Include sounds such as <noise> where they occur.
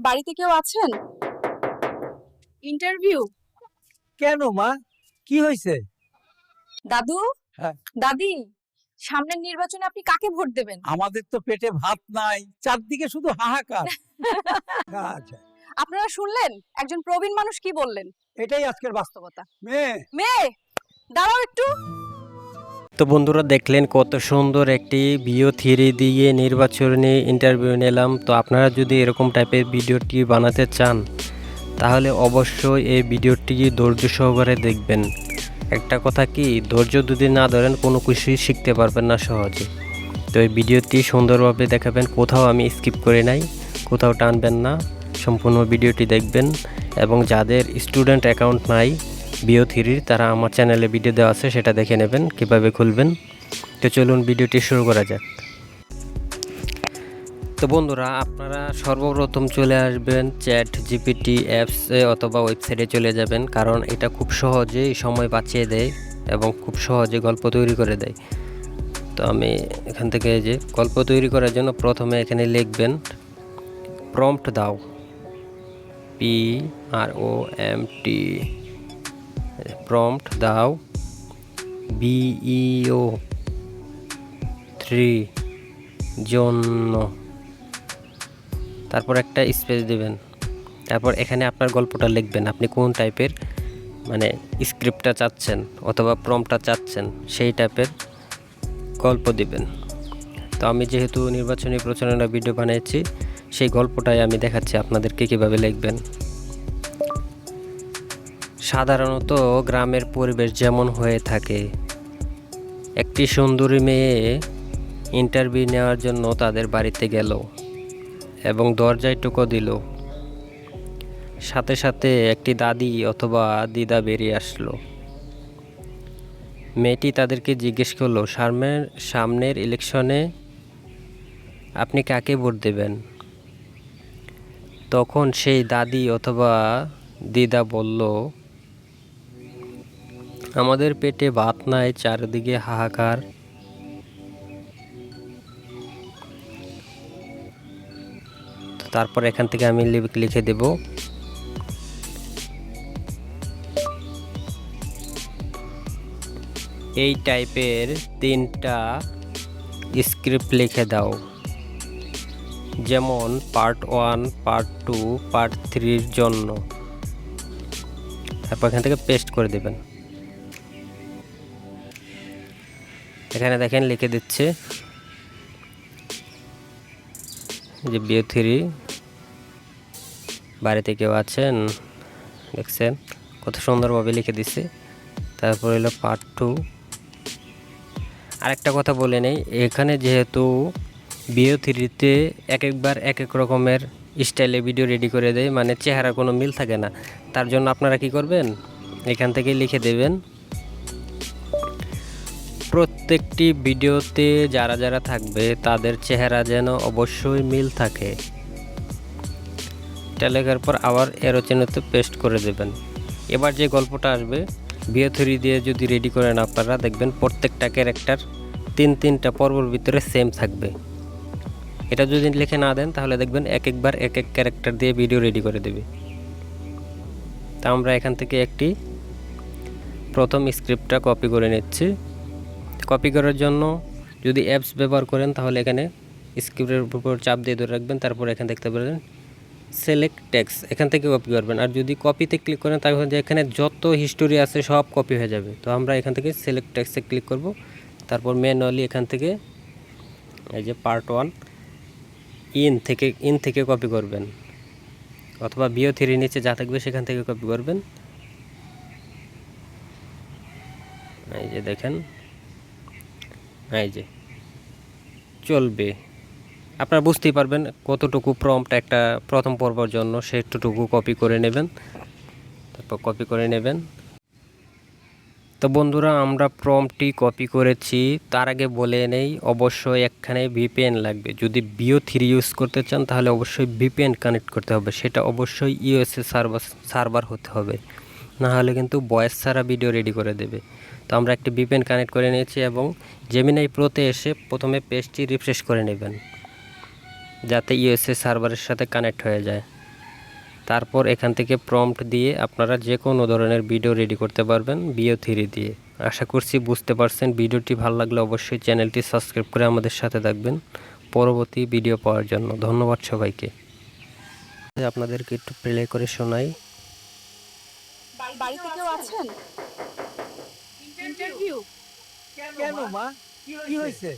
বাড়িতে কেউ আছেন? ইন্টারভিউ কেন মা? কি হয়েছে? দাদু? হ্যাঁ। দাদি সামনের নির্বাচনে আপনি কাকে ভোট দেবেন? আমাদের তো পেটে ভাত নাই চারদিকে শুধু হাহাকার। <laughs> আচ্ছা। আপনারা শুনলেন? একজন প্রবীণ মানুষ কি বললেন? এটাই আজকের বাস্তবতা। মেয়ে মেয়ে দাঁড়াও একটু। তো বন্ধুরা দেখলেন কত সুন্দর একটি ভিও থিরি দিয়ে নির্বাচনী ইন্টারভিউ নিলাম। তো আপনারা যদি এরকম টাইপের ভিডিওটি বানাতে চান, তাহলে অবশ্যই এই ভিডিওটি ধৈর্য সহকারে দেখবেন। একটা কথা কি, ধৈর্য যদি না ধরেন, কোনো কিছুই শিখতে পারবেন না সহজে। তো এই ভিডিওটি সুন্দরভাবে দেখাবেন, কোথাও আমি স্কিপ করে নাই, কোথাও টানবেন না, সম্পূর্ণ ভিডিওটি দেখবেন। এবং যাদের স্টুডেন্ট অ্যাকাউন্ট নাই বিও থ্রির তারা আমার চ্যানেলে ভিডিও দেওয়া আছে, সেটা দেখে নেবেন, কীভাবে খুলবেন। তো চলুন ভিডিওটি শুরু করা যাক। তো বন্ধুরা, আপনারা সর্বপ্রথম চলে আসবেন চ্যাট জিপিটি অ্যাপসে অথবা ওয়েবসাইটে চলে যাবেন, কারণ এটা খুব সহজেই সময় বাঁচিয়ে দেয় এবং খুব সহজে গল্প তৈরি করে দেয়। তো আমি এখান থেকে যে গল্প তৈরি করার জন্য প্রথমে এখানে লিখবেন প্রম্পট দাও P R O M T prompt দাও বিইও থ্রি জন্য। তারপর একটা স্পেস দিবেন। তারপর এখানে আপনার গল্পটা লিখবেন। আপনি কোন টাইপের মানে স্ক্রিপ্টটা চাচ্ছেন অথবা প্রমটা চাচ্ছেন, সেই টাইপের গল্প দিবেন। তো আমি যেহেতু নির্বাচনী প্রচারণা ভিডিও বানিয়েছি সেই গল্পটাই আমি দেখাচ্ছি আপনাদেরকে কীভাবে লিখবেন। সাধারণত গ্রামের পরিবেশ যেমন হয়ে থাকে। একটি সুন্দরী মেয়ে ইন্টারভিউ নেওয়ার জন্য তাদের বাড়িতে গেল এবং দরজায় টোকো দিল। সাথে সাথে একটি দাদি অথবা দিদা বেরিয়ে আসলো। মেয়েটি তাদেরকে জিজ্ঞেস করল সামনের সামনের ইলেকশনে আপনি কাকে ভোট দেবেন? তখন সেই দাদি অথবা দিদা বলল আমাদের পেটে ভাত নাই, চারিদিকে হাহাকার। তারপর এখান থেকে আমি লিখে দেব। এই টাইপের তিনটা স্ক্রিপ্ট লিখে দাও। যেমন part one, part two, part থ্রির জন্য। তারপর এখান থেকে পেস্ট করে দেবেন। এখানে দেখেন লিখে দিচ্ছে। যে বিও থ্রি, বাড়িতে কেউ আছেন, দেখছেন, কত সুন্দরভাবে লিখে দিচ্ছে। তারপর হলো পার্ট টু আরেকটা কথা বলে নেই, এখানে যেহেতু বিও থ্রিতে এক একবার এক এক রকমের স্টাইলে ভিডিও রেডি করে দেয় মানে চেহারা কোনো মিল থাকে না। তার জন্য আপনারা কি করবেন? এখান থেকে লিখে দেবেন। প্রত্যেকটি ভিডিওতে যারা যারা থাকবে, তাদের চেহারা যেন অবশ্যই মিল থাকে। এটা পর আবার এরো পেস্ট করে দেবেন। এবার যে গল্পটা আসবে বিয়ে থ্রি দিয়ে যদি রেডি করেন আপনারা, দেখবেন প্রত্যেকটা ক্যারেক্টার তিন তিনটা পর্বর ভিতরে সেম থাকবে। এটা যদি লিখে না দেন, তাহলে দেখবেন এক একবার এক এক ক্যারেক্টার দিয়ে ভিডিও রেডি করে দেবে। তা আমরা এখান থেকে একটি প্রথম স্ক্রিপ্টটা কপি করে নিচ্ছি। কপি করার জন্য যদি অ্যাপস ব্যবহার করেন, তাহলে এখানে স্ক্রিপ্টের উপর চাপ দিয়ে ধরে রাখবেন, তারপর এখানে দেখতে পারেন সিলেক্ট টেক্স এখান থেকে কপি করবেন। আর যদি কপিতে ক্লিক করেন, তাহলে এখানে যত হিস্টোরি আছে, সব কপি হয়ে যাবে। তো আমরা এখান থেকে সিলেক্ট টেক্সে ক্লিক করব, তারপর ম্যানুয়ালি এখান থেকে এই যে পার্ট ওয়ান ইন থেকে ইন থেকে কপি করবেন। অথবা বিও থ্রি নিচে যা থাকবে, সেখান থেকে কপি করবেন। এই যে দেখেন এই যে, চলবে। আপনারা বুঝতেই পারবেন কতটুকু প্রম্পট একটা প্রথম পর্বর জন্য সেটুকু কপি করে নেবেন। তারপর কপি করে নেবেন। তো বন্ধুরা, আমরা প্রম্পটি কপি করেছি। তার আগে বলে নেই, অবশ্যই একখানে ভিপিএন লাগবে। যদি বিও থ্রি ইউজ করতে চান, তাহলে অবশ্যই ভিপিএন কানেক্ট করতে হবে। সেটা অবশ্যই ইউএসএ সার্ভার সার্ভার হতে হবে। না হলে কিন্তু বয়েস ছাড়া ভিডিও রেডি করে দেবে। তো আমরা একটি ভিপিএন কানেক্ট করে নিয়েছি এবং জেমিনাই প্রোতে এসে প্রথমে পেজটি রিফ্রেশ করে নেবেন, যাতে ইউএসএ সার্ভারের সাথে কানেক্ট হয়ে যায়। তারপর এখান থেকে প্রম্পট দিয়ে আপনারা যে কোনো ধরনের ভিডিও রেডি করতে পারবেন বিও থ্রি দিয়ে। আশা করছি বুঝতে পারছেন। ভিডিওটি ভালো লাগলে অবশ্যই চ্যানেলটি সাবস্ক্রাইব করে আমাদের সাথে থাকবেন। পরবর্তী ভিডিও পাওয়ার জন্য ধন্যবাদ সবাইকে। আপনাদেরকে একটু প্লে করে শোনাই। বাড়িতে কেউ আছেন? ইন্টারভিউ কেন মা? কি হয়েছে?